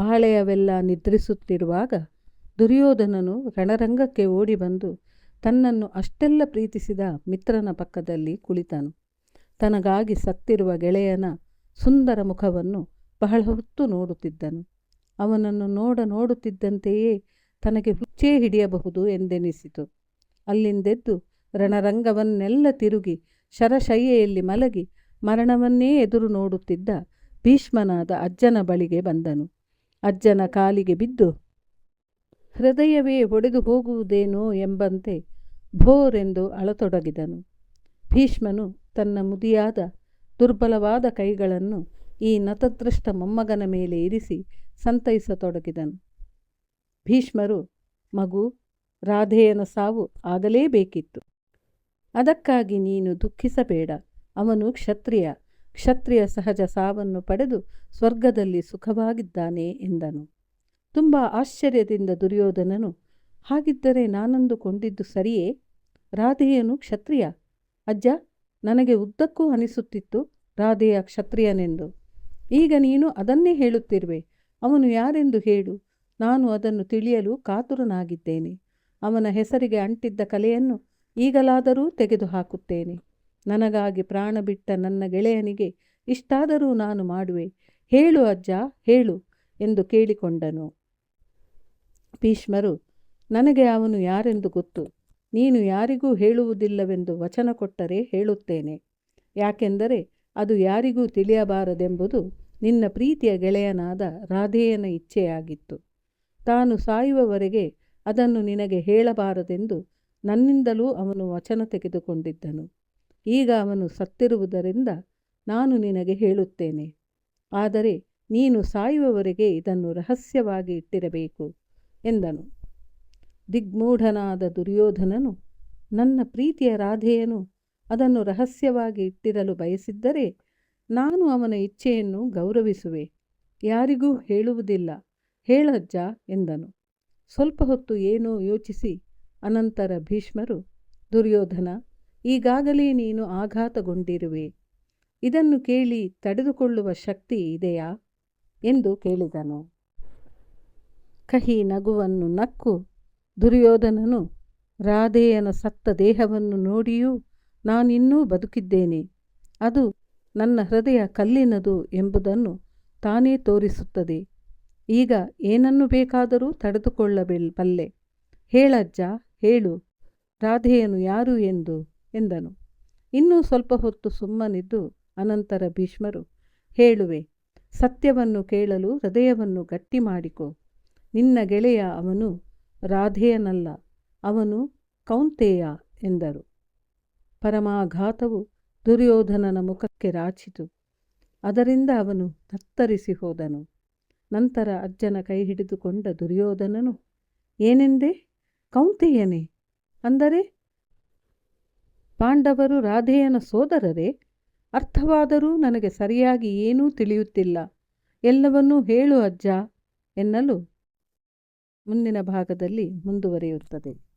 ಪಾಳೆಯವೆಲ್ಲ ನಿದ್ರಿಸುತ್ತಿರುವಾಗ ದುರ್ಯೋಧನನು ರಣರಂಗಕ್ಕೆ ಓಡಿ ಬಂದು ತನ್ನನ್ನು ಅಷ್ಟೆಲ್ಲ ಪ್ರೀತಿಸಿದ ಮಿತ್ರನ ಪಕ್ಕದಲ್ಲಿ ಕುಳಿತನು. ತನಗಾಗಿ ಸತ್ತಿರುವ ಗೆಳೆಯನ ಸುಂದರ ಮುಖವನ್ನು ಬಹಳ ಹೊತ್ತು ನೋಡುತ್ತಿದ್ದನು. ಅವನನ್ನು ನೋಡ ನೋಡುತ್ತಿದ್ದಂತೆಯೇ ತನಗೆ ಹುಚ್ಚೇ ಹಿಡಿಯಬಹುದು ಎಂದೆನಿಸಿತು. ಅಲ್ಲಿಂದೆದ್ದು ರಣರಂಗವನ್ನೆಲ್ಲ ತಿರುಗಿ ಶರಶಯ್ಯೆಯಲ್ಲಿ ಮಲಗಿ ಮರಣವನ್ನೇ ಎದುರು ನೋಡುತ್ತಿದ್ದ ಭೀಷ್ಮನಾದ ಅಜ್ಜನ ಬಳಿಗೆ ಬಂದನು. ಅಜ್ಜನ ಕಾಲಿಗೆ ಬಿದ್ದು, ಹೃದಯವೇ ಒಡೆದು ಹೋಗುವುದೇನೋ ಎಂಬಂತೆ ಭೋರೆಂದು ಅಳತೊಡಗಿದನು. ಭೀಷ್ಮನು ತನ್ನ ಮುದಿಯಾದ ದುರ್ಬಲವಾದ ಕೈಗಳನ್ನು ಈ ನತದೃಷ್ಟ ಮೊಮ್ಮಗನ ಮೇಲೆ ಇರಿಸಿ ಸಂತೈಸತೊಡಗಿದನು. ಭೀಷ್ಮರು, ಮಗು, ರಾಧೆಯನ ಸಾವು ಆಗಲೇಬೇಕಿತ್ತು. ಅದಕ್ಕಾಗಿ ನೀನು ದುಃಖಿಸಬೇಡ, ಅವನು ಕ್ಷತ್ರಿಯ. ಕ್ಷತ್ರಿಯ ಸಹಜ ಸಾವನ್ನು ಪಡೆದು ಸ್ವರ್ಗದಲ್ಲಿ ಸುಖವಾಗಿದ್ದಾನೆ ಎಂದನು. ತುಂಬ ಆಶ್ಚರ್ಯದಿಂದ ದುರ್ಯೋಧನನು, ಹಾಗಿದ್ದರೆ ನಾನಂದುಕೊಂಡಿದ್ದು ಸರಿಯೇ? ರಾಧೆಯನು ಕ್ಷತ್ರಿಯ? ಅಜ್ಜ, ನನಗೆ ಉದ್ದಕ್ಕೂ ಅನಿಸುತ್ತಿತ್ತು ರಾಧೆಯ ಕ್ಷತ್ರಿಯನೆಂದು. ಈಗ ನೀನು ಅದನ್ನೇ ಹೇಳುತ್ತಿರುವೆ. ಅವನು ಯಾರೆಂದು ಹೇಳು? ನಾನು ಅದನ್ನು ತಿಳಿಯಲು ಕಾತುರನಾಗಿದ್ದೇನೆ. ಅವನ ಹೆಸರಿಗೆ ಅಂಟಿದ್ದ ಕಲೆಯನ್ನು ಈಗಲಾದರೂ ತೆಗೆದುಹಾಕುತ್ತೇನೆ. ನನಗಾಗಿ ಪ್ರಾಣ ಬಿಟ್ಟ ನನ್ನ ಗೆಳೆಯನಿಗೆ ಇಷ್ಟಾದರೂ ನಾನು ಮಾಡುವೆ. ಹೇಳು ಅಜ್ಜ, ಹೇಳು ಎಂದು ಕೇಳಿಕೊಂಡನು. ಭೀಷ್ಮರು, ನನಗೆ ಅವನು ಯಾರೆಂದು ಗೊತ್ತು? ನೀನು ಯಾರಿಗೂ ಹೇಳುವುದಿಲ್ಲವೆಂದು ವಚನ ಕೊಟ್ಟರೆ ಹೇಳುತ್ತೇನೆ. ಯಾಕೆಂದರೆ ಅದು ಯಾರಿಗೂ ತಿಳಿಯಬಾರದೆಂಬುದು ನಿನ್ನ ಪ್ರೀತಿಯ ಗೆಳೆಯನಾದ ರಾಧೆಯನ ಇಚ್ಛೆಯಾಗಿತ್ತು. ತಾನು ಸಾಯುವವರೆಗೆ ಅದನ್ನು ನಿನಗೆ ಹೇಳಬಾರದೆಂದು ನನ್ನಿಂದಲೂ ಅವನು ವಚನ ತೆಗೆದುಕೊಂಡಿದ್ದನು. ಈಗ ಅವನು ಸತ್ತಿರುವುದರಿಂದ ನಾನು ನಿನಗೆ ಹೇಳುತ್ತೇನೆ. ಆದರೆ ನೀನು ಸಾಯುವವರೆಗೆ ಇದನ್ನು ರಹಸ್ಯವಾಗಿ ಇಟ್ಟಿರಬೇಕು ಎಂದನು. ದಿಗ್ಮೂಢನಾದ ದುರ್ಯೋಧನನು ನನ್ನ ಪ್ರೀತಿಯ ರಾಧೆಯನು ಅದನ್ನು ರಹಸ್ಯವಾಗಿ ಇಟ್ಟಿರಲು ಬಯಸಿದ್ದರೆ ನಾನು ಅವನ ಇಚ್ಛೆಯನ್ನು ಗೌರವಿಸುವೆ. ಯಾರಿಗೂ ಹೇಳುವುದಿಲ್ಲ, ಹೇಳಜ್ಜ ಎಂದನು. ಸ್ವಲ್ಪ ಹೊತ್ತು ಏನೋ ಯೋಚಿಸಿ ಅನಂತರ ಭೀಷ್ಮರು, ದುರ್ಯೋಧನ ಈಗಾಗಲೇ ನೀನು ಆಘಾತಗೊಂಡಿರುವೆ. ಇದನ್ನು ಕೇಳಿ ತಡೆದುಕೊಳ್ಳುವ ಶಕ್ತಿ ಇದೆಯಾ? ಎಂದು ಕೇಳಿದನು. ಕಹಿ ನಗುವನ್ನು ನಕ್ಕು, ದುರ್ಯೋಧನನು ರಾಧೆಯನ ಸತ್ತ ದೇಹವನ್ನು ನೋಡಿಯೂ ನಾನಿನ್ನೂ ಬದುಕಿದ್ದೇನೆ. ಅದು ನನ್ನ ಹೃದಯ ಕಲ್ಲಿನದು ಎಂಬುದನ್ನು ತಾನೇ ತೋರಿಸುತ್ತದೆ. ಈಗ ಏನನ್ನು ಬೇಕಾದರೂ ತಡೆದುಕೊಳ್ಳಬಲ್ಲೆ ಹೇಳಜ್ಜ, ಹೇಳು. ರಾಧೆಯನು ಯಾರು ಎಂದು? ಎಂದನು. ಇನ್ನೂ ಸ್ವಲ್ಪ ಹೊತ್ತು ಸುಮ್ಮನಿದ್ದು ಅನಂತರ ಭೀಷ್ಮರು ಹೇಳುವೆ, ಸತ್ಯವನ್ನು ಕೇಳಲು ಹೃದಯವನ್ನು ಗಟ್ಟಿ ಮಾಡಿಕೊ. ನಿನ್ನ ಗೆಳೆಯ ಅವನು ರಾಧೆಯನಲ್ಲ, ಅವನು ಕೌಂತೇಯ ಎಂದರು. ಪರಮಾಘಾತವು ದುರ್ಯೋಧನನ ಮುಖಕ್ಕೆ ರಾಚಿತು. ಅದರಿಂದ ಅವನು ತತ್ತರಿಸಿ ಹೋದನು. ನಂತರ ಅಜ್ಜನ ಕೈ ಹಿಡಿದುಕೊಂಡ ದುರ್ಯೋಧನನು, ಏನೆಂದೆ? ಕೌಂತೆಯನೇ, ಅಂದರೆ ಪಾಂಡವರು ರಾಧೆಯನ ಸೋದರರೇ, ಅರ್ಥವಾದರೂ ನನಗೆ ಸರಿಯಾಗಿ ಏನೂ ತಿಳಿಯುತ್ತಿಲ್ಲ. ಎಲ್ಲವನ್ನೂ ಹೇಳು ಅಜ್ಜ ಎನ್ನಲು ಮುಂದಿನ ಭಾಗದಲ್ಲಿ ಮುಂದುವರಿಯುತ್ತದೆ.